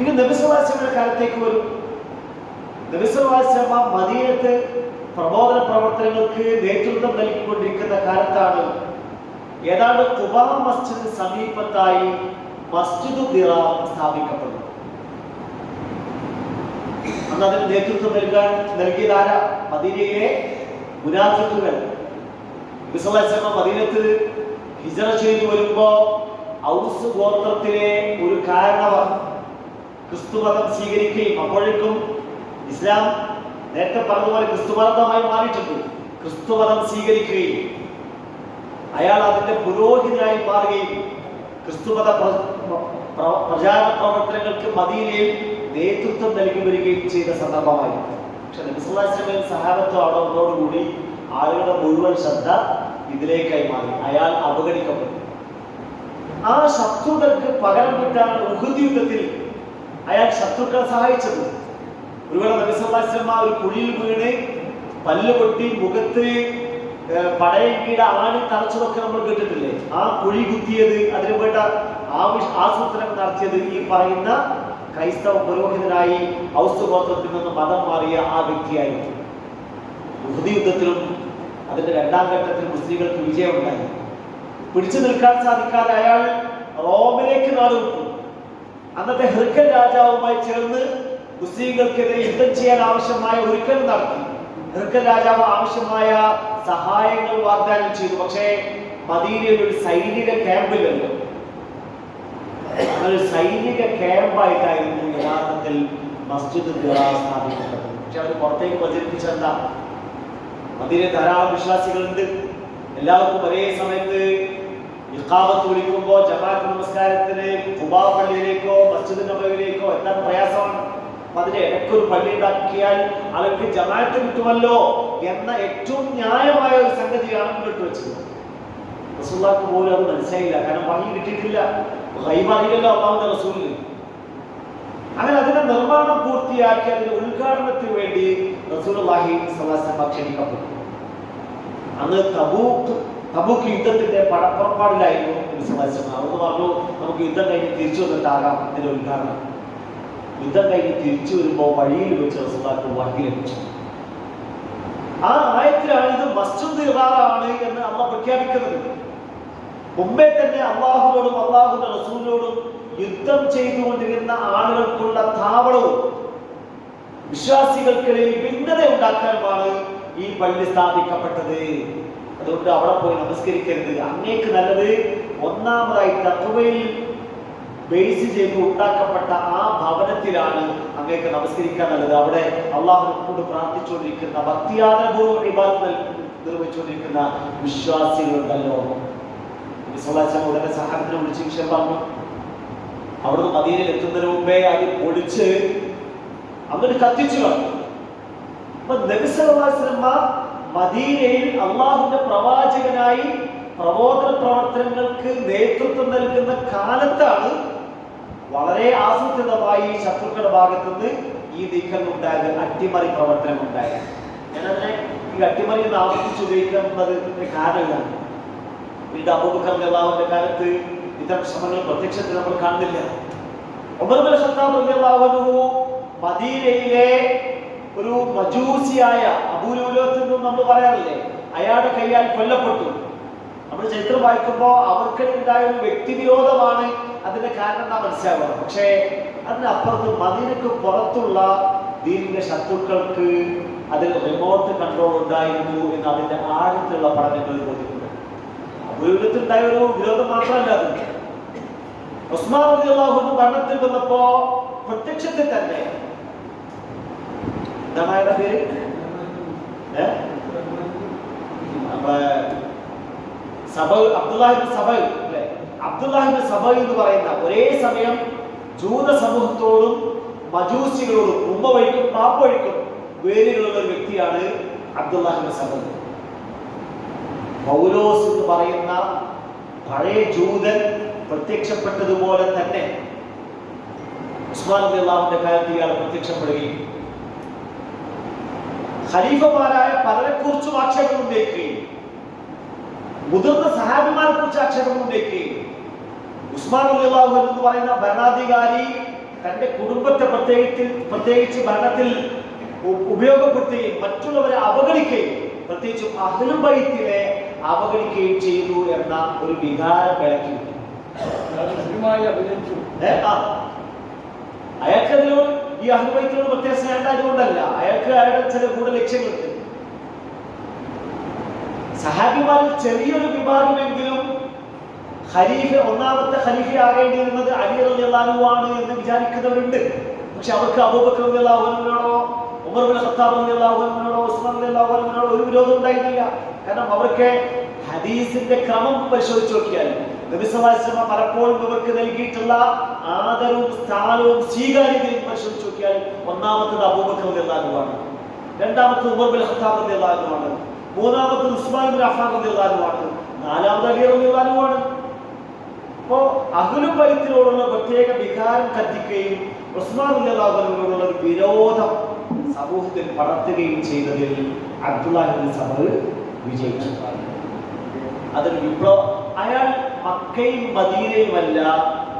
ഇനി നബിസ്വലാസ്ലമയുടെ കാലത്തേക്ക് വരും. നബിസ്വലാസ്ലമ മദീനത്ത് പ്രബോധന പ്രവർത്തനങ്ങൾക്ക് നേതൃത്വം നൽകിക്കൊണ്ടിരിക്കുന്ന കാലത്താണ് ഏതാണ്ട് കുബാ മസ്ജിദ് സമീപത്തായി മസ്ജിദ് ദിറ സ്ഥാപിക്കപ്പെടുന്നു അന്ന് അതിന് നേതൃത്വം നൽകാൻ നൽകിയതാര മദീനയിലെ മുനാഫിക്കുകൾ വിശ്വാസമ മദീനത്ത് ഹിജറ ചെയ്തു വരുമ്പോ ഔസ് ഗോത്രത്തിലെ ഒരു കാരണവർ ക്രിസ്തുമതം സ്വീകരിക്കുകയും അപ്പോഴേക്കും ഇസ്ലാം നേരത്തെ പറഞ്ഞതുപോലെ ക്രിസ്തുമതമായി മാറിയിട്ടുണ്ട്. ക്രിസ്തുമതം സ്വീകരിക്കുകയും അയാൾ അതിന്റെ പുരോഹിതനായി മാറുകയും ക്രിസ്തുമത പ്ര- പ്ര- പ്രചാരണ പ്രവർത്തനങ്ങൾക്ക് മദീനയിൽ നേതൃത്വം നൽകി വരികയും ചെയ്ത സന്ദർഭമായി. പക്ഷെ നബിസ്വലാസ്ലമയും സഹാബത്തും അവിടെ വന്നതോടുകൂടി ആളുകളുടെ മുഴുവൻ ശ്രദ്ധ ഇതിലേക്കായി മാറി. അയാൾ അവഗണിക്കപ്പെട്ടു. ആ ശത്രുക്കൾക്ക് പകരം കിട്ടാൻ ഉഹുദ് യുദ്ധത്തിൽ അയാൾ ശത്രുക്കളെ സഹായിച്ചത്. ഒരുപോലെ നബിസ്വലാസ്ലമ ഒരു കുഴിയിൽ വീണ് പല്ല് പൊട്ടി മുഖത്ത് പടയം കീട ആണി തറച്ചതൊക്കെ നമ്മൾ കേട്ടിട്ടില്ലേ? ആ കുഴി കുത്തിയത് അതിനു വേണ്ട ആവശ്യ ആസൂത്രണം നടത്തിയത് ഈ പറയുന്ന ക്രൈസ്തവ പുരോഹിതനായി ഔസ് ഗോത്രത്തിൽ നിന്ന് മതം മാറിയ ആ വ്യക്തിയായിരുന്നു. ബുദ്ധി യുദ്ധത്തിലും അതിന്റെ രണ്ടാം ഘട്ടത്തിൽ മുസ്ലിങ്ങൾക്ക് വിജയമുണ്ടായി. പിടിച്ചു നിൽക്കാൻ സാധിക്കാതെ അയാൾ റോമിലേക്ക് നാടുവിട്ടു. അന്നത്തെ ഹൃക്കൻ രാജാവുമായി ചേർന്ന് മുസ്ലിങ്ങൾക്കെതിരെ യുദ്ധം ചെയ്യാൻ ആവശ്യമായ ഒരുക്കൽ നടത്തി. ഹൃക്കൻ രാജാവ് ആവശ്യമായ സഹായങ്ങൾ വാഗ്ദാനം ചെയ്തു. പക്ഷേ മദീനയിൽ ഒരു സൈനിക ഒരു സൈനിക ക്യാമ്പായിട്ടായിരുന്നു യഥാർത്ഥത്തിൽ മസ്ജിദ് സ്ഥാപിക്കുന്നത് പക്ഷെ അവർ പുറത്തേക്ക് പ്രചരിപ്പിച്ചെന്താ മദീനയിൽ ധാരാളം വിശ്വാസികളുണ്ട്. എല്ലാവർക്കും ഒരേ സമയത്ത് ഇഖാമത്ത് വിളിക്കുമ്പോൾ ജമാഅത്ത് നമസ്കാരത്തിന് ഖുബാ പള്ളിയിലേക്കോ മസ്ജിദ് നബവിയിലേക്കോ എത്താൻ പ്രയാസമാണ്. അതിന് ഇടയ്ക്കൊരു പള്ളി ഉണ്ടാക്കിയാൽ അവർക്ക് ജമാഅത്ത് കിട്ടുമല്ലോ എന്ന ഏറ്റവും ന്യായമായ ഒരു സംഗതിയാണ് മുന്നോട്ട് വെച്ചത്. റസൂല്ലാക്ക് പോലും അത് മനസ്സിലായില്ല. കാരണം വഴി കിട്ടിയിട്ടില്ല. ഹൈമറിയല്ലോ അള്ളാഹുന്റെ റസൂലിന്. അങ്ങനെ അതിന്റെ നിർമ്മാണം പൂർത്തിയാക്കി അതിന്റെ ഉദ്ഘാടനത്തിന് വേണ്ടി റസൂലുള്ളാഹി സ്വലാസ്ലമ ക്ഷണിക്കപ്പെട്ടു അന്ന് തബൂക്ക് തബൂക്ക് യുദ്ധത്തിന്റെ പടപ്പുറപ്പാടിലായിരുന്നു വിശ്വാസം അവർ പറഞ്ഞു നമുക്ക് യുദ്ധം കഴിഞ്ഞ് തിരിച്ചു വന്നിട്ടാകാം ഇതിന്റെ ഉദ്ഘാടനം. യുദ്ധം കഴിഞ്ഞ് തിരിച്ചു വരുമ്പോൾ വഴിയിൽ വെച്ച് റസൂലാക്ക് വഴി ലഭിച്ചു. ആ ആയത്തിലാണ് ഇത് മസ്ജിദ് ഇറാറാണ് എന്ന് അമ്മ പ്രഖ്യാപിക്കുന്നത്. മുമ്പേ തന്നെ അള്ളാഹുവോടും അള്ളാഹുന്റെ റസൂലിനോടും യുദ്ധം ചെയ്തുകൊണ്ടിരുന്ന ആളുകൾക്കുള്ള താവളവും വിശ്വാസികൾക്കിടയിൽ ഭിന്നത ഉണ്ടാക്കാനുമാണ് ഈ പള്ളി സ്ഥാപിക്കപ്പെട്ടത്. അതുകൊണ്ട് അവിടെ പോയി നമസ്കരിക്കരുത്. അങ്ങേക്ക് നല്ലത് ഒന്നാമതായി തത്വയിൽ ബേസ് ചെയ്ത് ഉണ്ടാക്കപ്പെട്ട ആ ഭവനത്തിലാണ് അങ്ങേക്ക് നമസ്കരിക്കാൻ നല്ലത്. അവിടെ അള്ളാഹുനെ കൊണ്ട് പ്രാർത്ഥിച്ചുകൊണ്ടിരിക്കുന്ന ഭക്തിയാദരപൂർവം വിഭാഗം നിർവഹിച്ചുകൊണ്ടിരിക്കുന്ന വിശ്വാസികളുണ്ടല്ലോ. വിശ്വാസം ഉടനെ സഹാബത്തിനെ വിളിച്ച് വിഷയം പറഞ്ഞു അവിടുന്ന് മദീനയിൽ എത്തുന്നതിന് മുമ്പേ അത് പൊളിച്ച് അങ്ങനെ കത്തിച്ചു വന്നു അപ്പൊ നബിസലമ മദീനയിൽ അള്ളാഹുന്റെ പ്രവാചകനായി പ്രബോധന പ്രവർത്തനങ്ങൾക്ക് നേതൃത്വം നൽകുന്ന കാലത്താണ് വളരെ ആസൂത്രിതമായി ശത്രുക്കളുടെ ഭാഗത്തുനിന്ന് ഈ നീക്കം ഉണ്ടായത് അട്ടിമറി പ്രവർത്തനം ഉണ്ടായത് ഞാനതിനെ ഈ അട്ടിമറി എന്ന് ആവർത്തിച്ച് ഉപയോഗിക്കുന്നത് കാരണമാണ് വീണ്ടും അബൂബക്കർ അള്ളാഹുവിന്റെ കാലത്ത് ഇത്തരം ശ്രമങ്ങൾ പ്രത്യക്ഷത്തിൽ നമ്മൾ കാണുന്നില്ല. ഒമ്പത് ഖത്താബ് മദീനയിലെ ഒരു മജൂസിയായ അബൂലുലോത്ത് എന്ന് നമ്മൾ പറയാറില്ലേ? അയാളുടെ കൈയാൽ കൊല്ലപ്പെട്ടു. നമ്മൾ ചരിത്രം വായിക്കുമ്പോൾ അവർക്കിടയിലുണ്ടായ ഒരു വ്യക്തിവിരോധമാണ് അതിന്റെ കാരണം നാം മനസ്സിലാവുന്നത് പക്ഷേ അതിനപ്പുറത്ത് മദീനക്ക് പുറത്തുള്ള ദീനിന്റെ ശത്രുക്കൾക്ക് അതിൽ റിമോട്ട് കൺട്രോൾ ഉണ്ടായിരുന്നു എന്ന് അതിന്റെ ആഴത്തിലുള്ള പഠനങ്ങൾ ബോധ്യമുണ്ട് അബൂലുലത്തുണ്ടായ ഒരു വിരോധം മാത്രമല്ല അത്. ഉസ്മാൻ ഭരണത്തിൽ വന്നപ്പോ പ്രത്യക്ഷത്തിൽ തന്നെ എന്താണ് അയാളുടെ പേര് സബ അബ്ദുല്ലാഹിബ് എന്ന് പറയുന്ന ഒരേ സമയം ജൂത സമൂഹത്തോടും മജൂസികളോടും ഉമ്മ വഴിക്കും പാപ്പ വഴിക്കും വേരുകളുള്ള ഒരു വ്യക്തിയാണ് അബ്ദുല്ലാഹിബ് സബൽ. പൗലോസ് എന്ന് പറയുന്ന പഴയ ജൂതൻ പ്രത്യക്ഷപ്പെട്ടതുപോലെ തന്നെ ഉസ്മാൻ അള്ളാഹുവിന്റെ കാലത്ത് ഇയാൾ പ്രത്യക്ഷപ്പെടുകയും ഖലീഫമാരായ പലരെക്കുറിച്ചും ആക്ഷേപം ഉന്നയിക്കുകയും മുതിർന്ന സഹാബിമാരെ കുറിച്ച് ആക്ഷേപം ഉന്നയിക്കുകയും ഉസ്മാൻ അലിഹു എന്ന് പറയുന്ന ഭരണാധികാരി തന്റെ കുടുംബത്തെ പ്രത്യേകിച്ച് പ്രത്യേകിച്ച് ഭരണത്തിൽ ഉപയോഗപ്പെടുത്തുകയും മറ്റുള്ളവരെ അവഗണിക്കുകയും പ്രത്യേകിച്ചും അഹ്ലുബൈത്തിനെ അവഗണിക്കുകയും ചെയ്തു എന്ന ഒരു വികാരം വിളക്കി നഗ്നമായി ഈ അഹുബൈത്തിനോട് പ്രത്യേക സ്നേഹം അതുകൊണ്ടല്ല അയാൾക്ക് അയാളുടെ ചില കൂടുതൽ ലക്ഷ്യങ്ങളുണ്ട്. സഹാബിമാരിൽ ചെറിയൊരു വിഭാഗമെങ്കിലും ഖലീഫ ഒന്നാമത്തെ ഖലീഫ ആകേണ്ടിയിരുന്നത് അലി ആണ് എന്ന് വിചാരിക്കുന്നവരുണ്ട്. പക്ഷെ അവർക്ക് അബൂബക്കർ റളിയല്ലാഹുവിനോടോ ഉമർ ഖത്താബ് റളിയല്ലാഹുവിനോടോ ഉസ്മാൻ റളിയല്ലാഹുവിനോടോ ഒരു വിരോധം ഉണ്ടായിരുന്നില്ല. കാരണം അവർക്ക് ഹദീസിന്റെ ക്രമം പരിശോധിച്ച് നോക്കിയാൽ നബി സല്ലല്ലാഹു അലൈഹി വസല്ലം പലപ്പോഴും ഇവർക്ക് നൽകിയിട്ടുള്ള ആദരവും സ്ഥാനവും സ്വീകാര്യതയും പരിശോധിച്ച് നോക്കിയാൽ ഒന്നാമത്തത് അബൂബക്കർ ആണ്. രണ്ടാമത്തത് ഉമർ ബിൻ റളിയല്ലാഹു ആണ്. മൂന്നാമത്തത് ഉസ്മാൻ ബിൻ റളിയല്ലാഹു ആണ്. നാലാമത് അലി ആണ്. അപ്പോ അഹ്ലുബൈത്തിനോടുള്ള പ്രത്യേക വികാരം കത്തിക്കുകയും ഉസ്മാൻ റളിയല്ലാഹുവിനോടുള്ള ഒരു വിരോധം സമൂഹത്തിൽ പടർത്തുകയും ചെയ്തതിൽ അബ്ദുല്ലാഹിബിൻ സബർ വിജയിച്ചു. അതൊരു വിപ്ലവ. അയാൾ മക്കയും മദീനയുമല്ല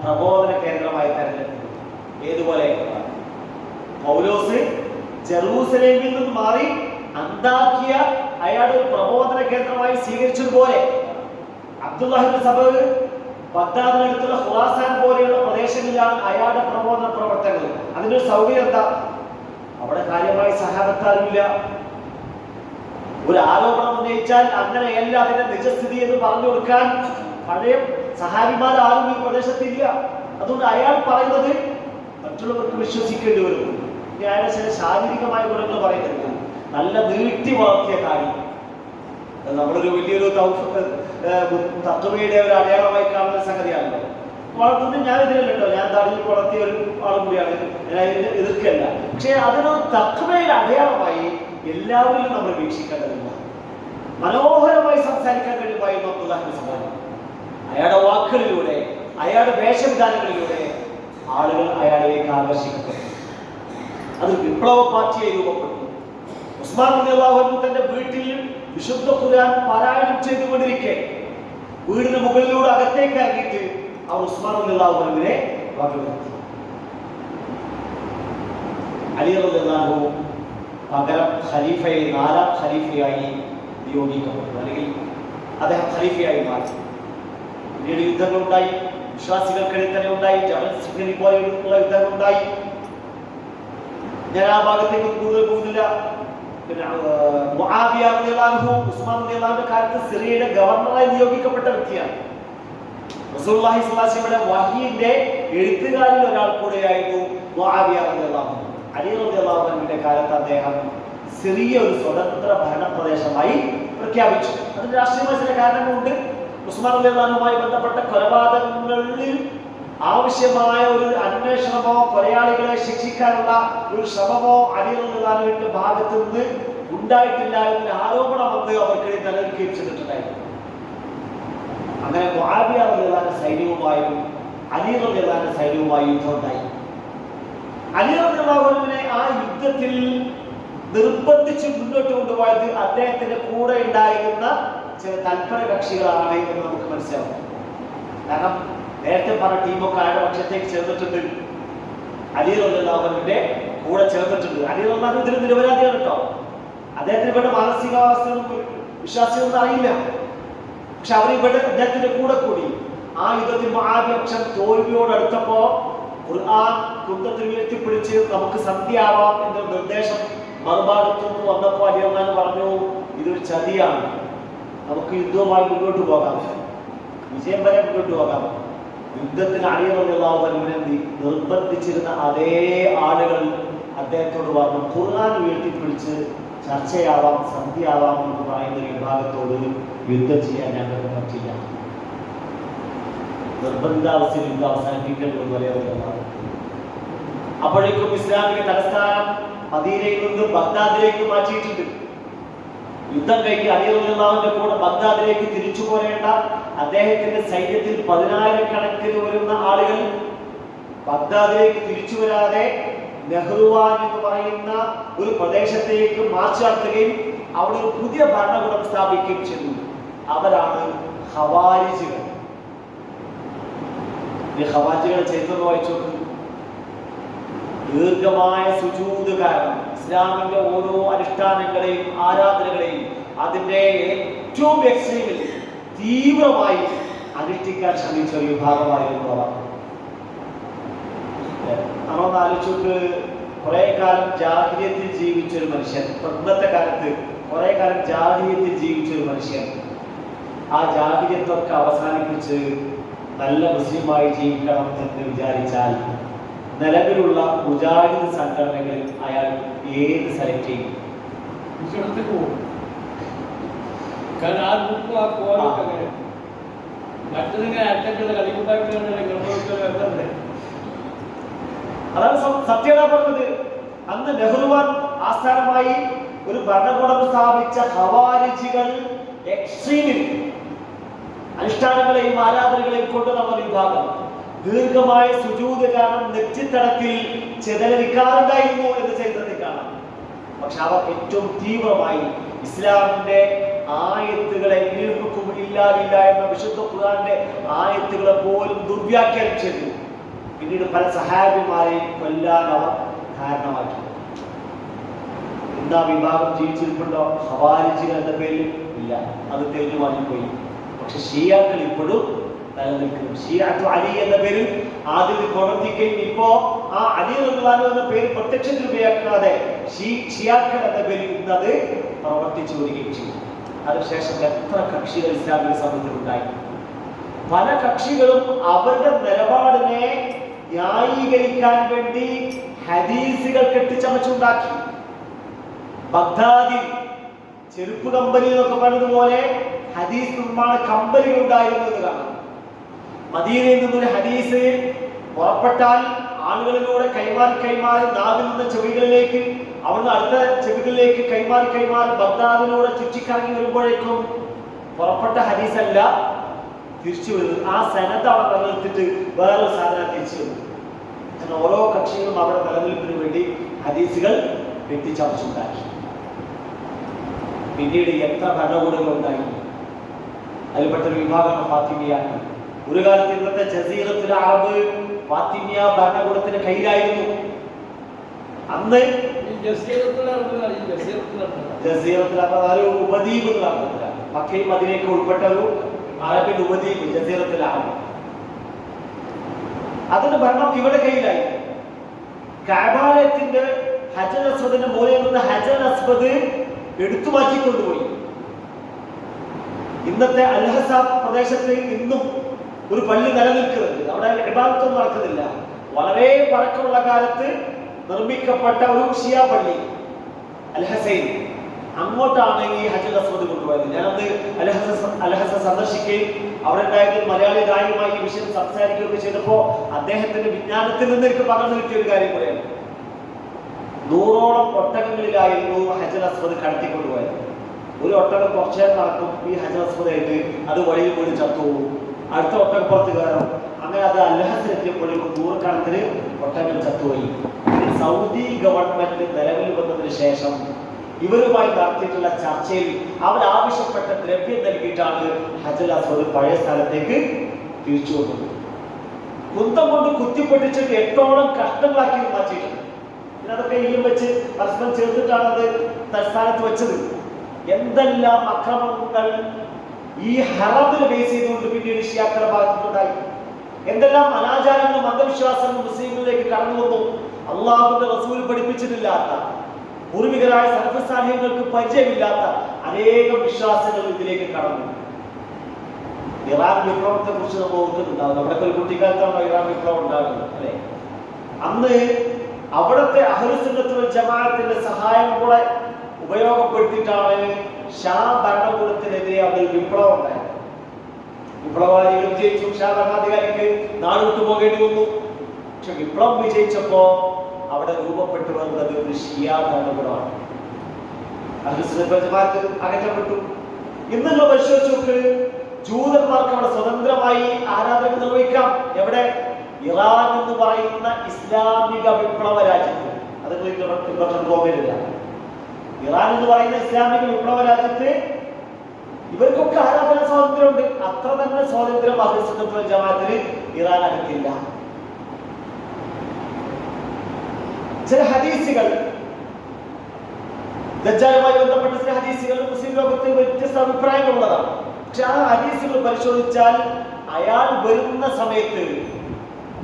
പ്രബോധന കേന്ദ്രമായി തെരഞ്ഞെടുത്തു. ഏതുപോലെ? പൗലോസ് ജെറൂസലേമിൽ നിന്ന് മാറി അന്താക്കിയ അയാൾ പ്രബോധന കേന്ദ്രമായി സ്വീകരിച്ചതുപോലെ അബ്ദുല്ലാഹിബിൻ സബർ ബഗ്ദാദിനടുത്തുള്ള ഖുറാസാൻ പോലെയുള്ള പ്രദേശങ്ങളിലാണ് അയാളുടെ പ്രബോധന പ്രവർത്തനങ്ങൾ. അതിനൊരു സൗകര്യം എന്താ? അവിടെ കാര്യമായി സഹാബത്താരുമില്ല. ഒരു ആരോപണം ഉന്നയിച്ചാൽ അങ്ങനെയല്ല അതിന്റെ നിജസ്ഥിതി എന്ന് പറഞ്ഞു കൊടുക്കാൻ പഴയ സഹാബിമാർ ആരും ഈ പ്രദേശത്തില്ല. അതുകൊണ്ട് അയാൾ പറയുന്നത് മറ്റുള്ളവർക്ക് വിശ്വസിക്കേണ്ടി വരും. ഇനി അയാളെ ചില ശാരീരികമായ ഗുണങ്ങൾ പറയുന്നുണ്ട്. നല്ല നീട്ടി വളർത്തിയ കാര്യം. നമ്മളൊരു വലിയൊരു തത്വയുടെ ഒരു അടയാളമായി കാണുന്ന സംഗതിയാണല്ലോ. വളർത്തുന്നത് ഞാൻ ഇതിലല്ല ഞാൻ തടിയിൽ വളർത്തിയ ഒരു ആളും കൂടിയാണ്. എതിർക്കല്ല. പക്ഷെ അതൊരു തത്വമയുടെ അടയാളമായി എല്ലാവരിലും നമ്മൾ വീക്ഷിക്കേണ്ടതില്ല മനോഹരമായി സംസാരിക്കാൻ കഴിയുമായിരുന്നു അബ്ദുല്ലാഹിന്റെ സംഭവം അയാളുടെ വാക്കുകളിലൂടെ അയാളുടെ വേഷവിധാനങ്ങളിലൂടെ ആളുകൾ അയാളിലേക്ക് ആകർഷിക്കപ്പെട്ടു അത് വിപ്ലവ പാർട്ടിയായി രൂപപ്പെട്ടു ഉസ്മാൻ അള്ളാഹു തന്റെ വീട്ടിൽ വിശുദ്ധ ഖുർആൻ പാരായണം ചെയ്തുകൊണ്ടിരിക്കെ വീടിന് മുകളിലൂടെ അകത്തേക്ക് ഇറങ്ങിയിട്ട് അവർ ഉസ്മാൻ റളിയല്ലാഹുവിനെ വകവരുത്തി അലി റളിയല്ലാഹു പകരം ഖലീഫയെ നാലാം ഖലീഫയായി നിയോഗിക്കപ്പെട്ടു അല്ലെങ്കിൽ അദ്ദേഹം ഖലീഫയായി മാറി. പിന്നീട് യുദ്ധങ്ങളുണ്ടായി. വിശ്വാസികൾക്കിടയിൽ തന്നെ ഉണ്ടായി ജമൽ സിംഗിനെ പോലെയുള്ള യുദ്ധങ്ങളുണ്ടായി ഞാൻ ആ ഭാഗത്തേക്ക് കൂടുതൽ പോകുന്നില്ല റളിയല്ലാഹുവിന്റെ കാലത്ത് സിറിയയുടെ ഗവർണറായി നിയോഗിക്കപ്പെട്ട വ്യക്തിയാണ്. വസല്ലമയുടെ വഹീന്റെ എഴുത്തുകാരിൽ ഒരാൾ കൂടെയായിരുന്നു മുആവിയ റളിയല്ലാഹു അൻഹുവിന്റെ കാലത്ത് അദ്ദേഹം സിറിയ ഒരു സ്വതന്ത്ര ഭരണപ്രദേശമായി പ്രഖ്യാപിച്ചു. അതിന് രാഷ്ട്രീയമായ ചില കാരണങ്ങളുണ്ട്. ഉസ്മാൻ റളിയല്ലാഹുവുമായി ബന്ധപ്പെട്ട കൊലപാതകങ്ങളിൽ ആവശ്യമായ ഒരു അന്വേഷണമോ കൊലയാളികളെ ശിക്ഷിക്കാനുള്ള ഒരു ശ്രമമോ അലി റളിയല്ലാഹുവിന്റെ ഭാഗത്തു നിന്ന് ഉണ്ടായിട്ടില്ല എന്ന ആരോപണം വന്ന് അവർക്കിടയിൽ നിലനിൽക്കുകയും ചെയ്തിട്ടുണ്ടായിരുന്നു. അങ്ങനെ മുആവിയ റളിയല്ലാഹു സൈന്യവുമായും അലി റളിയല്ലാഹു സൈന്യവുമായും യുദ്ധം അലി റളിയല്ലാഹുവിനെ ആ യുദ്ധത്തിൽ നിർബന്ധിച്ച് മുന്നോട്ട് കൊണ്ടുപോയത് അദ്ദേഹത്തിന്റെ കൂടെ ഉണ്ടായിരുന്ന ചില തൽപര കക്ഷികളാണ് എന്ന് നമുക്ക് മനസ്സിലാവും. കാരണം നേരത്തെ പറഞ്ഞ ടീമൊക്കെ ആരുടെ പക്ഷത്തേക്ക് ചേർന്നിട്ടുണ്ട്? അലി റളിയല്ലാഹുവിന്റെ കൂടെ ചേർന്നിട്ടുണ്ട്. അലി റളിയല്ലാഹു ഇതിന് നിരപരാധിയാണ് കേട്ടോ. അദ്ദേഹത്തിന് വേണ്ട മാനസികാവസ്ഥ വിശ്വാസികളൊന്നും അറിയില്ല. പക്ഷെ അവർ ഇവിടെ അദ്ദേഹത്തിന്റെ കൂടെ കൂടി ആ യുദ്ധത്തിൽ മഹാഭിപക്ഷം തോൽവിയോട് അടുത്തപ്പോ ഖുർആൻ കുന്തത്തിൽ നമുക്ക് സന്ധ്യയാവാം എന്ന നിർദ്ദേശം മറുഭാഗത്തു നിന്ന് വന്നപ്പോൾ അലിയർമാൻ പറഞ്ഞു ഇതൊരു ചതിയാണ്. നമുക്ക് യുദ്ധവുമായി മുന്നോട്ട് പോകാം. വിജയം വരെ മുന്നോട്ട് പോകാം. യുദ്ധത്തിന് അണിയറുള്ളവനെ നിർബന്ധിച്ചിരുന്ന അതേ ആളുകൾ അദ്ദേഹത്തോട് പറഞ്ഞു ഖുർആൻ ഉയർത്തിപ്പിടിച്ച് ചർച്ചയാവാം സന്ധ്യയാവാം എന്ന് പറയുന്ന വിഭാഗത്തോട് യുദ്ധം ചെയ്യാൻ ഞങ്ങൾക്ക് പറ്റില്ല. നിർബന്ധാവസ്ഥയിൽ യുദ്ധം അവസാനിപ്പിക്കേണ്ടത് വരെയുള്ള അപ്പോഴേക്കും ഇസ്ലാമിക തലസ്ഥാനം മദീനയിൽ നിന്നും ബഗ്ദാദിലേക്ക് മാറ്റിയിട്ടുണ്ട്. യുദ്ധം കഴിഞ്ഞ് അലിറുല്ലാവിന്റെ കൂടെ ബഗ്ദാദിലേക്ക് തിരിച്ചു പോരേണ്ട അദ്ദേഹത്തിന്റെ സൈന്യത്തിൽ പതിനായിരക്കണക്കിന് വരുന്ന ആളുകൾ ബഗ്ദാദിലേക്ക് തിരിച്ചു വരാതെ നെഹ്റുവാൻ എന്ന് പറയുന്ന ഒരു പ്രദേശത്തേക്ക് മാർച്ച് നടത്തുകയും അവിടെ ഒരു പുതിയ ഭരണകൂടം സ്ഥാപിക്കുകയും ചെയ്തു. അവരാണ് ഹവാരിജുകൾ ഈ ഹവാജികൾ ചെയ്തത് വായിച്ചു ദീർഘമായ സുജൂത് കാരണം ഇസ്ലാമിന്റെ ഓരോ അനുഷ്ഠാനങ്ങളെയും ആരാധനകളെയും അതിന്റെ ഏറ്റവും എക്സ്ട്രീമിൽ തീവ്രമായി അനുഷ്ഠിക്കാൻ ശ്രമിച്ച ഒരു വിഭാഗമായിരുന്നു അവർ നമ്മളൊന്ന് ആലോചിച്ചിട്ട് കുറെ കാലം ജാഹിര്യത്തിൽ ജീവിച്ച ഒരു മനുഷ്യൻ ഇന്നത്തെ കാലത്ത് കുറെ കാലം ജാഹിര്യത്തിൽ ജീവിച്ച ഒരു മനുഷ്യൻ ആ ജാഹിര്യത്തൊക്കെ അവസാനിപ്പിച്ച് നല്ല മുസ്ലിമായി ജീവിക്കണം എന്ന് വിചാരിച്ചാൽ നിലവിലുള്ള മുജാഹിദ് സംഘടനകളിൽ അയാൾ ഏത് സെലക്ട് ചെയ്യും? അതാണ് സം- സത്യത പറഞ്ഞത്. അന്ന് നെഹ്റുവാൻ ആസ്ഥാനമായി ഒരു ഭരണകൂടം സ്ഥാപിച്ച ഹവാരിജികൾ എക്സ്ട്രീമിൽ അനുഷ്ഠാനങ്ങളെയും ആരാധനകളെയും കൊണ്ട് നമ്മൾ വിഭാഗം ദീർഘമായ സുജൂത് കാരണം നെറ്റിത്തടത്തിൽ ചെതലരിക്കാറുണ്ടായിരുന്നു എന്ന് ചരിത്രത്തിൽ കാണാം. പക്ഷെ അവർ ഏറ്റവും തീവ്രമായി ഇസ്ലാമിന്റെ ആയത്തുകളെ നിൽക്കും ഇല്ലാതില്ല എന്ന വിശുദ്ധ ഖുർആന്റെ ആയത്തുകളെ പോലും ദുർവ്യാഖ്യാനം ചെയ്തു. പിന്നീട് പല സഹാബിമാരെയും കൊല്ലാൻ അവർ കാരണമാക്കി. എന്താ വിഭാഗം ജീവിച്ചിരിപ്പുണ്ടോ? ഹവാരിജികൾ എന്ന പേരിൽ ഇല്ല. അത് തെളിഞ്ഞു വാങ്ങിപ്പോയി. പക്ഷെ ഷിയാക്കൾ ഇപ്പോഴും നിലനിൽക്കുന്നു. ഷിയാത്തു അലി എന്ന പേരിൽ ആദ്യം പ്രവർത്തിക്കുകയും ഇപ്പോ ആ അലി റഹ്ലാനു എന്ന പേര് പ്രത്യക്ഷത്തിൽ ഉപയോഗിക്കാതെ ഷിയാക്കൾ എന്ന പേരിൽ ഇന്ന് അത് പ്രവർത്തിച്ചു വരികയും ചെയ്തു. അതിനുശേഷം എത്ര കക്ഷികൾ ഇസ്ലാമിക സമൂഹത്തിലുണ്ടായി പല കക്ഷികളും അവരുടെ നിലപാടിനെ ന്യായീകരിക്കാൻ വേണ്ടി ഹദീസുകൾ കെട്ടിച്ചമച്ചുണ്ടാക്കി. ബഗ്ദാദിൽ ചെരുപ്പ് കമ്പനി എന്നൊക്കെ പറഞ്ഞതുപോലെ ഹദീസ് നിർമ്മാണ കമ്പനി ഉണ്ടായിരുന്നു എന്ന് കാണാം. മദീനയിൽ നിന്നൊരു ഹദീസ് പുറപ്പെട്ടാൽ ആളുകളിലൂടെ കൈമാറി കൈമാറി നാവിൽ നിന്ന് ചെവികളിലേക്ക് അവിടുന്ന് അടുത്ത ചെവികളിലേക്ക് കൈമാറി കൈമാറി ബഗ്ദാദിലൂടെ ചുറ്റിക്കറങ്ങി വരുമ്പോഴേക്കും പുറപ്പെട്ട ഹദീസല്ല തിരിച്ചു വരുന്നത്. ആ സനത്ത് അവിടെ നിലനിർത്തിട്ട് വേറൊരു സാധനം തിരിച്ചു വരുന്നു അങ്ങനെ ഓരോ കക്ഷികളും അവരുടെ നിലനിൽപ്പിന് വേണ്ടി ഹദീസുകൾ വെട്ടിച്ചമച്ചുണ്ടാക്കി. പിന്നീട് എത്ര ഭരണകൂടങ്ങൾ ഉണ്ടായി അതിൽപ്പെട്ട ഒരു വിഭാഗമാണ് ഫാത്തിമിയാണ്. ഒരു കാലത്ത് ഇന്നത്തെ ജസീറത്തിലെ അറബ് ഫാത്തിമിയ ഭരണകൂടത്തിന് കയ്യിലായിരുന്നു. അന്ന് ജസീറത്തുൽ ജസീറത്തിൽ ജസീറത്തിൽ ജസീറത്തിൽ അറബ് ഒരു ഉപദ്വീപ് എന്ന് പറഞ്ഞിട്ടില്ല മക്കയും അതിലേക്ക് ഉൾപ്പെട്ട ഒരു അറബിൻ ഉപദ്വീപ് ജസീറത്തിൽ അറബ്. അതിന്റെ ഭരണം ഇവരുടെ കയ്യിലായി. കാബാലയത്തിന്റെ ഹജൻ അസ്വദിന്റെ മൂലയിൽ നിന്ന് ഹജർ അസ്വദ് എടുത്തു മാറ്റിക്കൊണ്ടുപോയി ഇന്നത്തെ അൽഹസ പ്രദേശത്ത് ഇന്നും ഒരു പള്ളി നിലനിൽക്കുന്നുണ്ട്. അവിടെ ഇബാദത്തൊന്നും നടക്കുന്നില്ല. വളരെ പഴക്കമുള്ള കാലത്ത് നിർമ്മിക്കപ്പെട്ട ഒരു ഷിയ പള്ളി അൽഹസൈൻ. അങ്ങോട്ടാണ് ഈ ഹജ്ജ് അസ്വദ് കൊണ്ടുപോയത്. ഞാനത് അലഹസ അലഹസ സന്ദർശിക്കുകയും അവിടെ ഉണ്ടായിരുന്ന മലയാളി ദായുമായി ഈ വിഷയം സംസാരിക്കുകയൊക്കെ ചെയ്തപ്പോ അദ്ദേഹത്തിന്റെ വിജ്ഞാനത്തിൽ നിന്ന് എനിക്ക് പകർന്നു കിട്ടിയ ഒരു കാര്യം കൂടെയാണ്. നൂറോളം ഒട്ടകങ്ങളിലായിരുന്നു ഹജർ അസ്വദ് കടത്തിക്കൊണ്ടുപോയത്. ഒരു ഒട്ടകം കുറച്ചേ നടക്കും. ഈ ഹജാസ്പതയായിട്ട് അത് വഴിയിൽ കൂടി ചത്തുപോകും. അടുത്ത ഒട്ടകം പുറത്ത് കയറും. അങ്ങനെ അത് അല്ലഹത്തിലെത്തിയപ്പോഴേക്കും നൂറുകണക്കിന് ഒട്ടകങ്ങൾ ചത്തുപോയി. സൗദി ഗവൺമെന്റ് നിലവിൽ വന്നതിന് ശേഷം ഇവരുമായി നടത്തിയിട്ടുള്ള ചർച്ചയിൽ അവർ ആവശ്യപ്പെട്ട ദ്രവ്യം നൽകിയിട്ടാണ് അസ്വദ് പഴയ സ്ഥലത്തേക്ക് തിരിച്ചു കൊണ്ടത് കുന്തം കൊണ്ട് കുത്തിപ്പൊട്ടിച്ചിട്ട് എട്ടോളം കഷ്ടങ്ങളാക്കി മാറ്റിയിട്ടുണ്ട്. അതൊക്കെ ഈയും വെച്ച് പരസ്പരം ചേർത്തിട്ടാണ് അത് തൽസ്ഥാനത്ത് വെച്ചത്. എന്തെല്ലാം അക്രമങ്ങൾ ഈ ഹറമിനെ ബേസ് ചെയ്തുകൊണ്ട് പിന്നീട് ഷിയാക്കളുടെ ഭാഗത്തുണ്ടായി എന്തെല്ലാം അനാചാരങ്ങളും അന്ധവിശ്വാസങ്ങളും മുസ്ലിങ്ങളിലേക്ക് കടന്നു വന്നു? അള്ളാഹുന്റെ റസൂൽ പഠിപ്പിച്ചിട്ടില്ലാത്ത പൂർവികരായ സർവസാഹ്യങ്ങൾക്ക് പരിചയമില്ലാത്ത അനേകം വിശ്വാസങ്ങൾ ഇതിലേക്ക് കടന്നു. ഇറാൻ വിപ്ലവത്തെ കുറിച്ച് നമ്മൾ ഓർക്കുന്നുണ്ടാവും. നമ്മുടെ ഒരു കുട്ടിക്കാലത്താണ് ഇറാൻ വിപ്ലവം ഉണ്ടാകുന്നത് അല്ലെ? അന്ന് അവിടുത്തെ അഹുസുന്നത്തുൽ ജമാഅത്തിന്റെ സഹായം കൂടെ ഉപയോഗപ്പെടുത്തിയിട്ടാണ് ഷാ ഭരണകൂടത്തിനെതിരെ അതിൽ വിപ്ലവം ഉണ്ടായത്. വിപ്ലവകാരികൾ വിജയിച്ചു. ഷാ ഭരണാധികാരിക്ക് നാട് വിട്ടു പോകേണ്ടി വന്നു. പക്ഷെ വിപ്ലവം വിജയിച്ചപ്പോ അവിടെ രൂപപ്പെട്ടു വന്നത് ഒരു ഷിയാ ഭരണകൂടമാണ്. ജമാഅത്ത് അകറ്റപ്പെട്ടു. പരിശോധിച്ച് നോക്ക് ജൂതന്മാർക്ക് അവിടെ സ്വതന്ത്രമായി ആരാധന നിർവഹിക്കാം. എവിടെ? ഇറാൻ എന്ന് പറയുന്ന ഇസ്ലാമിക വിപ്ലവ രാജ്യത്ത്. അത് ഇൻവെർട്ടർ ഗോവയിലില്ല ഇറാൻ എന്ന് പറയുന്ന ഇസ്ലാമിക വിപ്ലവ രാജ്യത്ത് ഇവർക്കൊക്കെ ആരാധന സ്വാതന്ത്ര്യമുണ്ട്. അത്ര തന്നെ സ്വാതന്ത്ര്യം അഹിസുന്നത്തുൽ ജമാഅത്തിന് ഇറാൻ അകത്തില്ല ചില ഹദീസുകൾ ദജ്ജാലുമായി ബന്ധപ്പെട്ട ചില ഹദീസുകൾ മുസ്ലിം ലോകത്ത് വ്യത്യസ്ത അഭിപ്രായങ്ങളുള്ളതാണ്. പക്ഷെ ആ ഹദീസുകൾ പരിശോധിച്ചാൽ അയാൾ വരുന്ന സമയത്ത്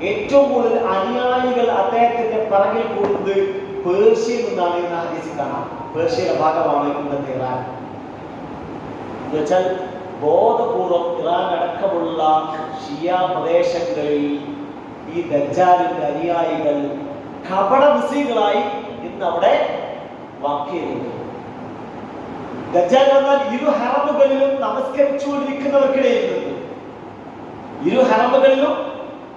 ഏറ്റവും കൂടുതൽ അനുയായികൾ അദ്ദേഹത്തിന്റെ പറകിൽ കൂടുന്നത് പേർഷ്യയിൽ നിന്നാണ് എന്ന ഹദീസിൽ കാണാം. പേർഷ്യയുടെ ഭാഗമാണ് ഇന്നത്തെ ഇറാൻ? എന്നുവെച്ചാൽ ബോധപൂർവം ഇറാൻ അടക്കമുള്ള ഷിയ പ്രദേശങ്ങളിൽ ഈ ദജാലിന്റെ അനുയായികൾ കപട മുസ്ലിങ്ങളായി ഇന്ന് അവിടെ വർക്ക് ചെയ്യുന്നത് ദജ്ജാൽ എന്നാൽ ഇരു ഹറമുകളിലും നമസ്കരിച്ചുകൊണ്ടിരിക്കുന്നവർക്കിടയിൽ നിന്ന് ഇരു ഹറമുകളിലും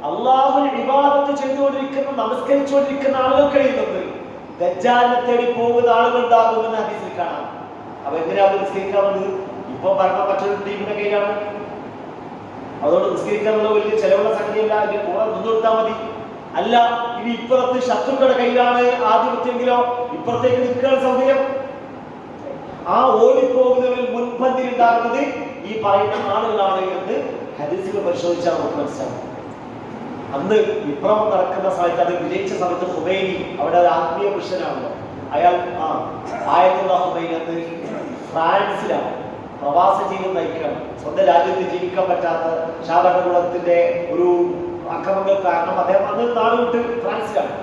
അള്ളാഹു ഇബാദത്ത് ചെയ്തുകൊണ്ടിരിക്കുന്ന നമസ്കരിച്ചുകൊണ്ടിരിക്കുന്ന ആളുകൾക്കിടയിൽ നിന്ന് ദജ്ജാലിനെ തേടി പോകുന്ന ആളുകൾ ഉണ്ടാകുമെന്ന് ഹദീസിൽ കാണാം. അപ്പൊ എന്തിനാ അത് നിസ്കരിക്കാൻ വന്നത് ഇപ്പൊ മറ്റൊരു ടീമിന്റെ കയ്യിലാണ്. അതോട് നിസ്കരിക്കാനുള്ള വലിയ ചെലവുള്ള സംഖ്യയില്ല. അതിന്റെ കൂടെ നിന്നുകൊടുത്താൽ മതി. അല്ല ഇനി ഇപ്പുറത്ത് ശത്രുക്കളുടെ കയ്യിലാണ് ആധിപത്യമെങ്കിലോ ഇപ്പുറത്തേക്ക് നിൽക്കാൻ സൗകര്യം ആ ഓടിപ്പോകുന്നവരിൽ മുൻപന്തിൽ ഉണ്ടാകുന്നത് ഈ പറയുന്ന ആളുകളാണ് എന്ന് ഹദീസുകൾ പരിശോധിച്ചാൽ നമുക്ക് മനസ്സിലാവും അന്ന് വിപ്ലവം നടക്കുന്ന സമയത്ത് അത് വിജയിച്ച സമയത്ത് ഹുബൈനി അവിടെ ഒരു ആത്മീയ പുരുഷനാണല്ലോ. അയാൾ ആ ആയത്തുള്ള ഹുബൈനി അന്ന് ഫ്രാൻസിലാണ്. പ്രവാസ ജീവിതം നയിക്കണം. സ്വന്തം രാജ്യത്ത് ജീവിക്കാൻ പറ്റാത്ത ഷാഭരണകുളത്തിന്റെ ഒരു അക്രമങ്ങൾ കാരണം അദ്ദേഹം അന്ന് നാളുകൊണ്ട് ഫ്രാൻസിലാണ്.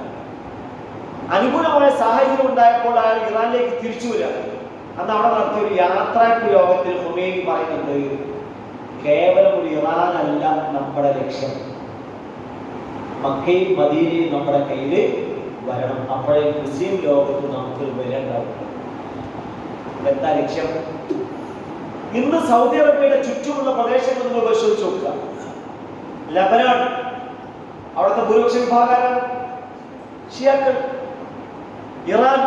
അനുകൂലമായ സാഹചര്യം ഉണ്ടായപ്പോൾ അയാൾ ഇറാനിലേക്ക് തിരിച്ചു വരികയാണ് അന്ന് അവിടെ നടത്തിയ ഒരു യാത്രാ യോഗത്തിൽ ഹുമേനി പറയുന്നുണ്ട് കേവലം ഒരു ഇറാനല്ല നമ്മുടെ ലക്ഷ്യം. മക്കയും മദീനയും നമ്മുടെ കയ്യിൽ വരണം. അപ്പോഴേ മുസ്ലിം ലോകത്ത് നമുക്ക് വരേണ്ടാവും എന്താ ലക്ഷ്യം? ഇന്ന് സൗദി അറേബ്യയുടെ ചുറ്റുമുള്ള പ്രദേശങ്ങൾ നമ്മൾ പരിശോധിച്ച് നോക്കുക. ലബനാൻ അവിടുത്തെ ഭൂരിപക്ഷ വിഭാഗം ഷിയാക്കൾ ഇറാൻ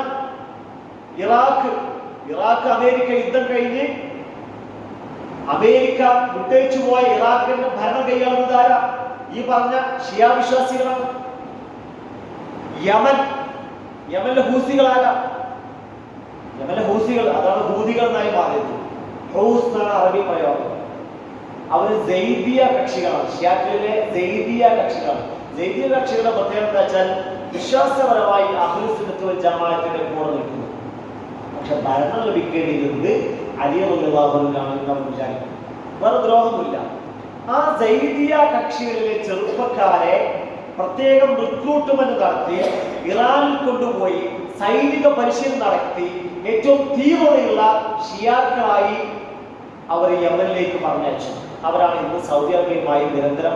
ഇറാഖ് ഇറാഖ് അമേരിക്ക യുദ്ധം കഴിഞ്ഞ് അമേരിക്ക വിട്ടേച്ചു പോയ ഇറാഖിന്റെ ഭരണം കൈയാളുന്നത് ആരാ ഈ പറഞ്ഞ ഷിയാ വിശ്വാസികളാണ്. യമൻ യമനിലെ ഹൂസികളാരാ യമനിലെ ഹൂസികൾ അതാണ് ഹൂതികൾ എന്നായി മാറിയത്. ഹൗസ് എന്നാണ് അറബി പ്രയോഗം. അവർ ജൈദിയ കക്ഷികളാണ്. ഷിയാറ്റിലെ ജൈദിയ കക്ഷികളാണ്. ജൈദിയ കക്ഷികളുടെ പ്രത്യേകത എന്താ വെച്ചാൽ വിശ്വാസപരമായി അഹ്ലുസുന്നത്ത് ജമാഅത്തിന്റെ കൂടെ നിൽക്കുന്നു. പക്ഷെ ഭരണം ലഭിക്കേണ്ടിയിരുന്നത് അലിയുള്ളാഹുവിനാണ് നമ്മൾ വിചാരിക്കുന്നു വേറെ ദ്രോഹമില്ല. ആ ജൈദിയ കക്ഷികളിലെ ചെറുപ്പക്കാരെ പ്രത്യേകം റിക്രൂട്ട്മെന്റ് നടത്തി ഇറാനിൽ കൊണ്ടുപോയി സൈനിക പരിശീലനം നടത്തി. ഏറ്റവും തീവ്രതയുള്ള ഷിയാക്കളായി അവർ യമനിലേക്ക് പറഞ്ഞയച്ചു. അവരാണ് ഇന്ന് സൗദി അറേബ്യയുമായി നിരന്തരം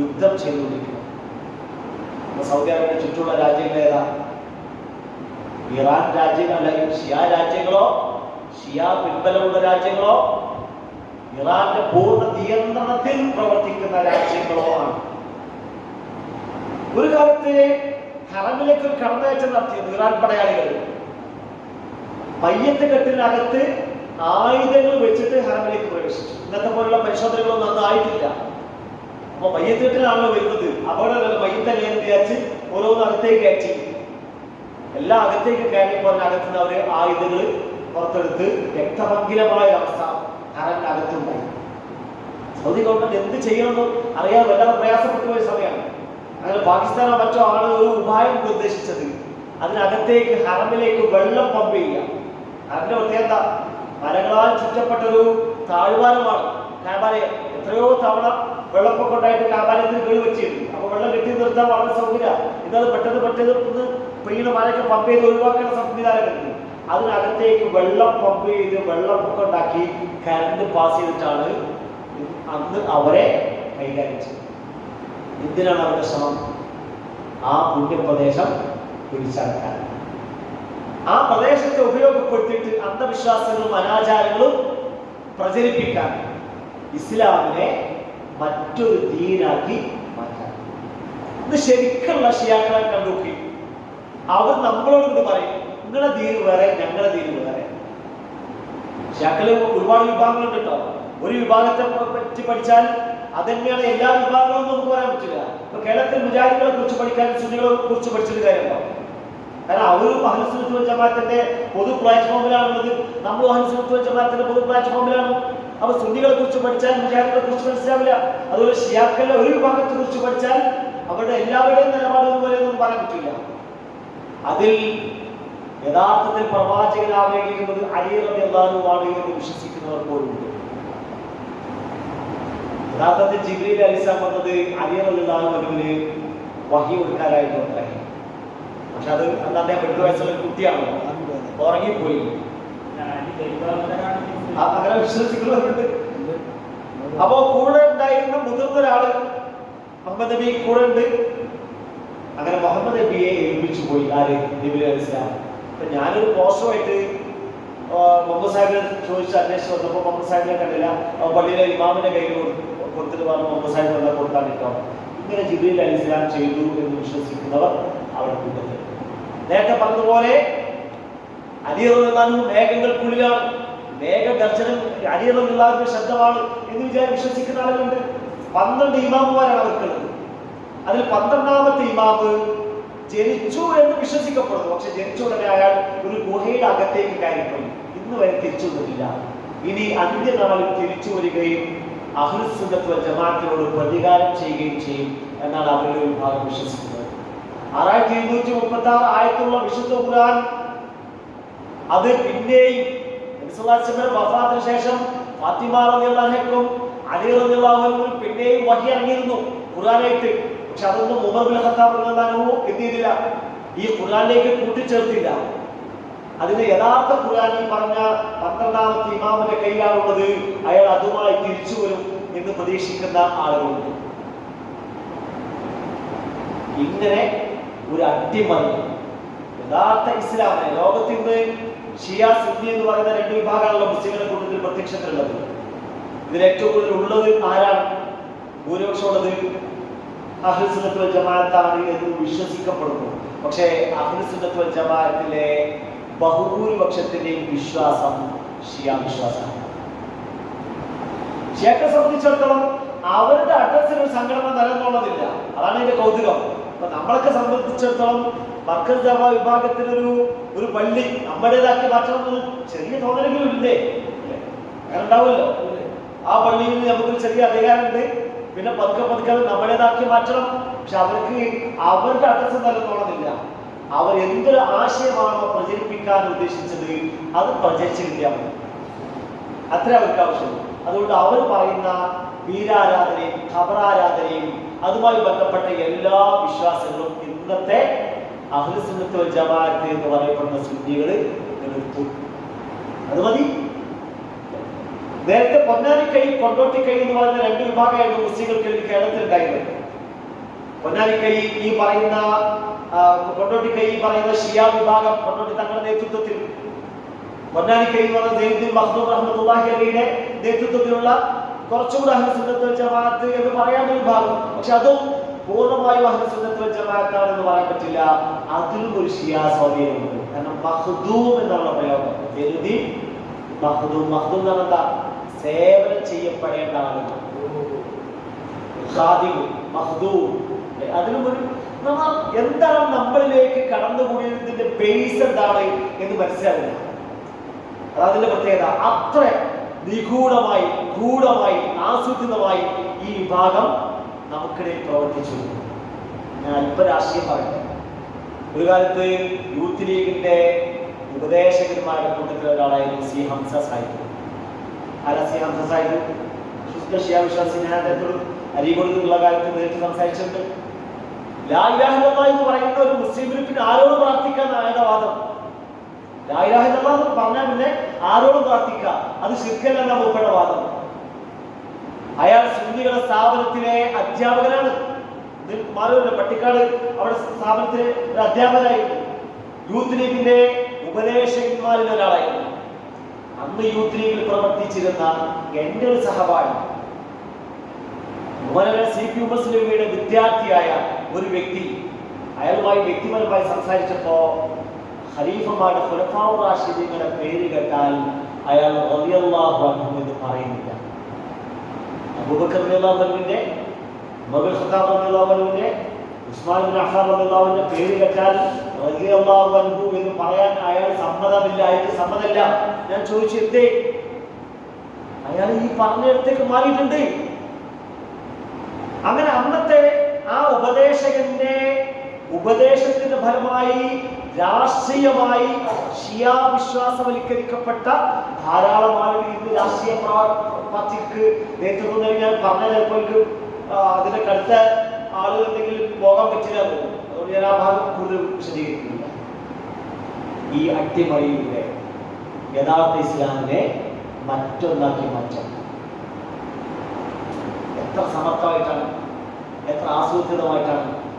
യുദ്ധം ചെയ്തുകൊണ്ടിരിക്കുന്നത്. സൗദി അറേബ്യ ചുറ്റുള്ള രാജ്യങ്ങൾ ഏതാ? ഇറാൻ രാജ്യങ്ങൾ അല്ലെങ്കിൽ ഷിയ രാജ്യങ്ങളോ ഷിയ പിൻബലമുള്ള രാജ്യങ്ങളോ ഇറാന്റെ പൂർണ നിയന്ത്രണത്തിൽ പ്രവർത്തിക്കുന്ന രാജ്യങ്ങളോ ആണ്. ഒരു കാലത്ത് ഹറമിലേക്ക് ഒരു കടന്നയറ്റം നടത്തിയത് ഇറാൻ പടയാളികൾ. പയ്യത്തെ കെട്ടിനകത്ത് ആയുധങ്ങൾ വെച്ചിട്ട് ഹറമിലേക്ക് പ്രവേശിച്ചു. ഇന്നത്തെ പോലുള്ള പരിശോധനകളൊന്നും അന്ന് ആയിട്ടില്ല. അപ്പൊ മയ്യത്ത് കെട്ടിനാണല്ലോ വരുന്നത്. അവിടെ മയ്യത്തല്ലേ വിചാരിച്ച് ഓരോന്ന് അകത്തേക്ക് കയറ്റി. എല്ലാ അകത്തേക്ക് കയറിയപ്പോൾ അകത്തുനിന്ന് നിന്ന് അവർ ആയുധങ്ങൾ പുറത്തെടുത്ത് രക്തഭംഗിരമായ അവസ്ഥ ഹറമിന്റെ അകത്തുണ്ടായി സൗദി ഗവൺമെന്റ് എന്ത് ചെയ്യണമെന്ന് അറിയാൻ വല്ലാതെ പ്രയാസപ്പെട്ടു പോയ സമയമാണ്. അങ്ങനെ പാകിസ്ഥാനോ മറ്റോ ആണ് ഒരു ഉപായം നിർദ്ദേശിച്ചത് അതിനകത്തേക്ക് ഹറമിലേക്ക് വെള്ളം പമ്പ് ചെയ്യുക. അതിന്റെ പ്രത്യേകത മരങ്ങളാൽ ചുറ്റപ്പെട്ട ഒരു താഴ്വാരമാണ്. കാബാലയം എത്രയോ തവണ വെള്ളപ്പൊക്കം ഉണ്ടായിട്ട് കാബാലയത്തിന് കേട് വെച്ചിരുന്നു. അപ്പൊ വെള്ളം കെട്ടി നിർത്താൻ വളരെ സൗകര്യം ഇന്നത് പെട്ടെന്ന് പെട്ടെന്ന് പെയ്യുന്ന മഴയൊക്കെ പമ്പ് ചെയ്ത് ഒഴിവാക്കുന്ന സംവിധാനമുണ്ട് അതിനകത്തേക്ക് വെള്ളം പമ്പ് ചെയ്ത് വെള്ളപ്പൊക്കം ഉണ്ടാക്കി കരണ്ട് പാസ് ചെയ്തിട്ടാണ് അന്ന് അവരെ കൈകാര്യം ചെയ്തത്. എന്തിനാണ് അവരുടെ ശ്രമം? ആ പുണ്യപ്രദേശം പിടിച്ചടക്കാൻ. ആ പ്രദേശത്തെ ഉപയോഗപ്പെടുത്തിയിട്ട് അന്ധവിശ്വാസങ്ങളും അനാചാരങ്ങളും പ്രചരിപ്പിക്കാൻ ഇസ്ലാമിനെ മറ്റൊരു ദീനാക്കി മാറ്റാൻ. ഇത് ശരിക്കുള്ള ഷിയാക്കളെ കണ്ടുക്കി അവർ നമ്മളോട് ഇത് പറയും. നിങ്ങളുടെ ദീന് വേറെ ഞങ്ങളെ ദീന് വേറെ. ശക്കൽ ഒരുപാട് വിഭാഗങ്ങളുണ്ട് കേട്ടോ ഒരു വിഭാഗത്തെ പറ്റി പഠിച്ചാൽ അത് തന്നെയാണ് എല്ലാ വിഭാഗങ്ങളും നമുക്ക് പറയാൻ പറ്റില്ല. ഇപ്പൊ കേരളത്തിൽ മുജാഹിദികളെ കുറിച്ച് പഠിക്കാൻ സുന്നികളെ കുറിച്ച് പഠിച്ചിട്ട് കാര്യമുണ്ടോ? കാരണം അവരും വെച്ച ജമാഅത്തിന്റെ പൊതു പ്ലാറ്റ്ഫോമിലാണുള്ളത്. അഹ്ലുസുന്നത്ത് വെച്ച ജമാഅത്തിന്റെ പൊതു പ്ലാറ്റ്ഫോമിലാണ്. അപ്പൊ സുന്നികളെ കുറിച്ച് പഠിച്ചാൽ മുജാഹിദികളെ കുറിച്ച് മനസ്സിലാവില്ല. അതുപോലെ ഷിയാക്കളുടെ ഒരു വിഭാഗത്തെ കുറിച്ച് പഠിച്ചാൽ അവരുടെ എല്ലാവരുടെയും നിലപാട് ഒരുപോലെ ഒന്നും പറയാൻ പറ്റില്ല. അതിൽ യഥാർത്ഥത്തിൽ പ്രവാചകനാവേണ്ടിയിരുന്നത് അലിയറബി അള്ളാഹുവാണ് എന്ന് വിശ്വസിക്കുന്നവർ പോലും യഥാർത്ഥത്തിൽ ജിബ്രീൽ അലിസ്ലാം വന്നത് അലിയറബി അള്ളാഹുവിന് വഹി കൊടുക്കാനായിട്ട് ഉണ്ടായി പക്ഷെ അത് അന്ന് അദ്ദേഹം എട്ട് വയസ്സുള്ള ഒരു കുട്ടിയാണല്ലോ. ഉറങ്ങിപ്പോയി. അങ്ങനെ വിശ്വസിക്കുന്നവരുണ്ട്. അപ്പോ കൂടെ ഉണ്ടായിരുന്ന മുതിർന്ന ഒരാൾ മുഹമ്മദ് നബി കൂടെ ഉണ്ട്. അങ്ങനെ മുഹമ്മദ് നബിയെ ഏൽപ്പിച്ചു പോയി ആര്? ജിബ്രീൽ അലൈഹി ഇസ്ലാം അപ്പൊ ഞാനൊരു പോസ്റ്ററുമായിട്ട് ആ, മുഹമ്മദ് സാഹിബിനെ ചോദിച്ച് അന്വേഷിച്ച് വന്നപ്പോൾ മുഹമ്മദ് സാഹിബിനെ കണ്ടില്ല. പള്ളിയിലെ ഇമാമിന്റെ കയ്യിൽ കൊടു- കൊടുത്തിട്ട് പറഞ്ഞു മുഹമ്മദ് സാഹിബ് വന്നാൽ കൊടുക്കാൻ കേട്ടോ ഇങ്ങനെ ജിബ്രീൽ അലിസ്ലാം ചെയ്തു എന്ന് വിശ്വസിക്കുന്നവർ അവിടെ കൂട്ടത്തിൽ നേരത്തെ പറഞ്ഞതുപോലെ അലിയറുന്നാലും മേഘങ്ങൾക്കുള്ളിലാണ്. മേഘഗർജനം അലിയറുള്ളാഹിന്റെ ശബ്ദമാണ് എന്ന് വിചാരം വിശ്വസിക്കുന്ന ആളുകളുണ്ട്. പന്ത്രണ്ട് ഇമാമുമാരാണ് അവർക്കുള്ളത്. അതിൽ പന്ത്രണ്ടാമത്തെ ഇമാമ് ജനിച്ചു എന്ന് വിശ്വസിക്കപ്പെടുന്നു. പക്ഷെ ജനിച്ച ഉടനെ അയാൾ ഒരു ഗുഹയുടെ അകത്തേക്ക് കയറിപ്പോയി ഇന്ന് വരെ തിരിച്ചു വന്നിട്ടില്ല ഇനി അന്ത്യനാളിൽ തിരിച്ചു വരികയും അഹ്ലുസുന്നത്ത് ജമാഅത്തിനോട് പ്രതികാരം ചെയ്യുകയും ചെയ്യും എന്നാണ് അവരുടെ ഒരു വിഭാഗം വിശ്വസിക്കുന്നത്. ആറായിരത്തി ഇരുന്നൂറ്റി മുപ്പത്തി ആറ് ആയത്തുള്ള വിശുദ്ധ ഖുർആൻ അത് പിന്നെയും വഫാത്തിന് ശേഷം ഫാത്തിമ റളിയല്ലാഹുക്കും അലി പിന്നെയും വഹി ഇറങ്ങിയിരുന്നു. ഖുർആനായിട്ട് പക്ഷെ അതൊന്നും ബിൻ ഖത്താബ് റളിയല്ലാഹു എന്ത് ഈ ഖുർആനിലേക്ക് കൂട്ടിച്ചേർത്തില്ല. അതിന് യഥാർത്ഥ ഖുർആൻ ഈ പറഞ്ഞ പന്ത്രണ്ടാമത്തെ ഇമാമിന്റെ കയ്യിലാണുള്ളത്. അയാൾ അതുമായി തിരിച്ചു വരും എന്ന് പ്രതീക്ഷിക്കുന്ന ആളുകളുണ്ട്. ഇങ്ങനെ ഒരു അട്ടിമറി യഥാർത്ഥ ഇസ്ലാമിനെ ലോകത്തിൽ നിന്ന് ഷിയ സുന്നി എന്ന് പറയുന്ന രണ്ട് വിഭാഗങ്ങളുള്ള മുസ്ലിങ്ങളെ കൂട്ടത്തിൽ പ്രത്യക്ഷത്തിലുള്ളത്. ഇതിൽ ഏറ്റവും കൂടുതൽ ഉള്ളത് ആരാണ്? ഭൂരിപക്ഷം ഉള്ളത് അഹ്ലുസുന്നത്ത് വൽ ജമാഅത്താണ് എന്ന് വിശ്വസിക്കപ്പെടുന്നു. പക്ഷേ അഹ്ലുസുന്നത്ത് വൽ ജമാഅത്തിലെ ബഹുഭൂരിപക്ഷത്തിന്റെയും വിശ്വാസം ഷിയ വിശ്വാസമാണ്. ഷിയാക്കളെ സംബന്ധിച്ചിടത്തോളം അവരുടെ അഡ്രസ്സിൽ ഒരു സംഘടന നിലനിന്നുള്ളതില്ല. അതാണ് ഇതിന്റെ കൗതുകം. അപ്പൊ നമ്മളൊക്കെ സംബന്ധിച്ചിടത്തോളം മർക്കസ് ജാവ വിഭാഗത്തിനൊരു ഒരു പള്ളി നമ്മുടേതാക്കി മാറ്റണമെന്ന് ചെറിയ തോന്നലെങ്കിലും ഇല്ലേ? അങ്ങനെ ഉണ്ടാവുമല്ലോ ആ പള്ളിയിൽ നമുക്കൊരു ചെറിയ അധികാരമുണ്ട്. പിന്നെ പതുക്കെ പതുക്കെ അത് നമ്മുടേതാക്കി മാറ്റണം. പക്ഷെ അവർക്ക് അവരുടെ അഡ്രസ്സ് നിലനിന്നോളുന്നില്ല അവർ എന്തൊരു ആശയമാണോ പ്രചരിപ്പിക്കാൻ ഉദ്ദേശിച്ചത് അത് പ്രചരിച്ചു കിട്ടിയാൽ മതി. അത്ര അവർക്ക് ആവശ്യമുള്ളൂ. അതുകൊണ്ട് അവർ പറയുന്ന വീരാരാധനയും ഖബറാരാധനയും അതുമായി ബന്ധപ്പെട്ട എല്ലാ വിശ്വാസങ്ങളും ഇന്നത്തെ അഹ്ലുസുന്നത്ത് ജമാഅത്ത് എന്ന് പറയപ്പെടുന്ന സുന്നികൾ നിർത്തും അത് മതി. നേരത്തെ പൊന്നാനിക്കൈ കൊണ്ടോട്ടിക്കൈ എന്ന് പറയുന്ന രണ്ട് വിഭാഗമായിരുന്നു മുസ്ലിങ്ങൾക്ക് കേരളത്തിൽ ഉണ്ടായിരുന്നത് പൊന്നാനിക്കൈ ഈ പറയുന്ന കൊണ്ടോട്ടിക്കൈ ഈ പറയുന്ന ഷിയ വിഭാഗം കൊണ്ടോട്ടി തങ്ങളുടെ നേതൃത്വത്തിൽ. പൊന്നാനിക്കൈ എന്ന് പറയുന്ന സയ്യിദുൽ അഹമ്മദ് റഹ്മത്തുള്ളാഹി അലിയുടെ നേതൃത്വത്തിലുള്ള കുറച്ചുകൂടെ അഹ്ലുസുന്നത്ത് ജമാഅത്ത് എന്ന് പറയാൻ ഒരു ഭാഗം പക്ഷെ അതും പൂർണമായും അഹ്ലുസുന്നത്ത് ജമാഅത്താണ് എന്ന് പറയാൻ പറ്റില്ല. അതിലും ഒരു ഷിയ സ്വാധീനമുണ്ട്. കാരണം മഖ്ദൂം എന്നുള്ള പ്രയോഗം. എഴുതി മഖ്ദൂം എന്ന് പറഞ്ഞാൽ സേവനം ചെയ്യപ്പെടേണ്ട ആളുകൾ. അതിനുമൊരു നമ്മൾ എന്താണ് നമ്മളിലേക്ക് കടന്നുകൂടിയതിന്റെ ബേസ് എന്താണ് എന്ന് മനസ്സിലാവില്ല. അതതിന്റെ പ്രത്യേകത. അത്ര നിഗൂഢമായി ഗൂഢമായി ആസൂത്രിതമായി ഈ വിഭാഗം നമുക്കിടയിൽ പ്രവർത്തിച്ചു. ഞാൻ അല്പ രാഷ്ട്രീയം ഒരു കാലത്ത് യൂത്ത് ലീഗിന്റെ ഉപദേശകന്മാരുടെ കൂട്ടത്തിൽ ഒരാളായിരുന്നു സി ഹംസ സാഹിബ്. ആരാ സംസാരിക്കും ശുദ്ധ ഷിയ വിശ്വാസി ഞാൻ അദ്ദേഹത്തോട് അരികൊടുത്തുള്ള കാലത്ത് നേരിട്ട് സംസാരിച്ചിട്ടുണ്ട്. ലാ ഇലാഹ എന്ന് പറയുന്ന ഒരു മുസ്ലിം ഗ്രൂപ്പിന് ആരോട് പ്രാർത്ഥിക്കാൻ ആയത വാദം? ലാ ഇലാഹ എന്ന് പറഞ്ഞാൽ പിന്നെ ആരോട് പ്രാർത്ഥിക്കാം അത് ശിർക്കല്ല മൂപ്പയുടെ വാദം. അയാൾ സുന്നികളുടെ സ്ഥാപനത്തിലെ അധ്യാപകനാണ്. ഇത് മാറില്ല പട്ടിക്കാട് അവിടെ സ്ഥാപനത്തിലെ ഒരു അധ്യാപകനായിരുന്നു. യൂത്ത് ലീഗിന്റെ ഉപദേശകന്മാരിൽ ഒരാളായിരുന്നു. അന്ന് യൂത്ത് ലീഗിൽ പ്രവർത്തിച്ചിരുന്ന എന്റെ ഒരു സഹപാഠി സി പി മുസ്ലിമിയുടെ വിദ്യാർത്ഥിയായ ഒരു വ്യക്തി അയാളുമായി വ്യക്തിപരമായി സംസാരിച്ചപ്പോ ഖലീഫമാരുടെ ഖുലഫാവ് റാഷിദീങ്ങളുടെ പേര് കേട്ടാൽ അയാൾ റളിയല്ലാഹു അൻഹു എന്ന് പറയുന്നില്ല. അബൂബക്കർ റളിയല്ലാഹു അൻഹുവിന്റെ മകൾ ഖത്താബ് റളിയല്ലാഹു അൻഹുവിന്റെ ഉസ്മാൻ ബിൻ അഫ്ഫാൻ പേര് കേട്ടാൽ റളിയല്ലാഹു അൻഹു എന്ന് പറയാൻ അയാൾ സമ്മതമില്ല അയാൾക്ക് സമ്മതമില്ല. ഞാൻ ചോദിച്ചു എന്തേ? അയാൾ ഈ പറഞ്ഞിടത്തേക്ക് മാറിയിട്ടുണ്ട്. അങ്ങനെ അന്നത്തെ ആ ഉപദേശകന്റെ ഉപദേശത്തിന്റെ ഫലമായി രാഷ്ട്രീയമായി ഷിയാ വിശ്വാസവൽക്കരിക്കപ്പെട്ട ധാരാളം ആളുകൾ ഇന്ന് രാഷ്ട്രീയ പാർട്ടിക്ക് നേതൃത്വം നൽകി. ഞാൻ പറഞ്ഞ ചിലപ്പോൾ അതിന്റെ കടുത്ത ആളുകൾ എന്തെങ്കിലും പോകാൻ പറ്റില്ല തോന്നുന്നു. അതുകൊണ്ട് ഞാൻ ആ ഭാഗം കൂടുതൽ വിശദീകരിക്കുന്നില്ല ഈ അട്ടിമറിയിലൂടെ യഥാർത്ഥ ഇസ്ലാമിനെ മറ്റൊന്നാക്കി മാറ്റാം എത്ര സമർത്ഥമായിട്ടാണ് എത്ര ആസൂത്രിതമായിട്ടാണ്